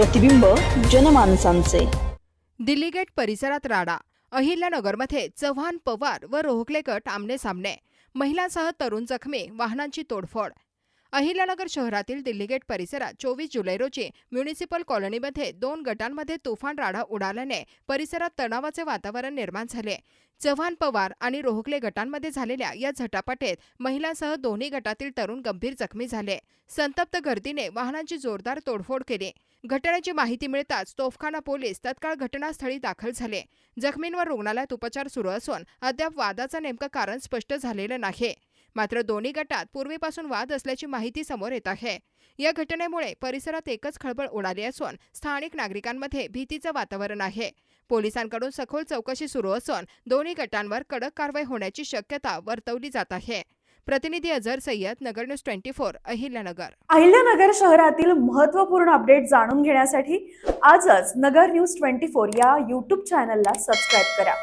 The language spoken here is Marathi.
प्रतिबिंब जनमानसांचे. दिल्ली गेट परिसरात राडा. अहिल्यानगरमध्ये चव्हाण पवार व रोहकले गट आमने सामने. महिलांसह तरुण जखमी वाहनांची तोडफोड. अहिल्यानगर शहरातील दिल्ली गेट परिसरात चोवीस जुलै रोजी म्युनिसिपल कॉलनीमध्ये दोन गटांमध्ये तुफान राडा उडाल्याने परिसरात तणावाचे वातावरण निर्माण झाले. चव्हाण पवार आणि रोहकले गटांमध्ये झालेल्या या झटापटेत महिलांसह दोन्ही गटातील तरुण गंभीर जखमी झाले. संतप्त गर्दीने वाहनांची जोरदार तोडफोड केली. घटनेची माहिती मिळताच तोफखाना पोलीस तत्काळ घटनास्थळी दाखल झाले. जखमींवर रुग्णालयात उपचार सुरू असून अद्याप वादाचं नेमकं कारण स्पष्ट झालेलं नाही. मात्र दोन्ही गटात पूर्वीपासून वाद असल्याची माहिती समोर येत आहे. या घटनेमुळे परिसरात एकच खळबळ उडाली असून स्थानिक नागरिकांमध्ये भीतीचं वातावरण आहे. पोलिसांकडून सखोल चौकशी सुरू असून दोन्ही गटांवर कडक कारवाई होण्याची शक्यता वर्तवली जात आहे. प्रतिनिधी Azhar Sayyad Nagar news twenty four Ahilyanagar. Ahilyanagar शहरातील महत्त्वपूर्ण अपडेट जाणून घेण्यासाठी आजच नगर न्यूज ट्वेंटी फोर या युट्यूब चॅनलला सबस्क्राईब करा.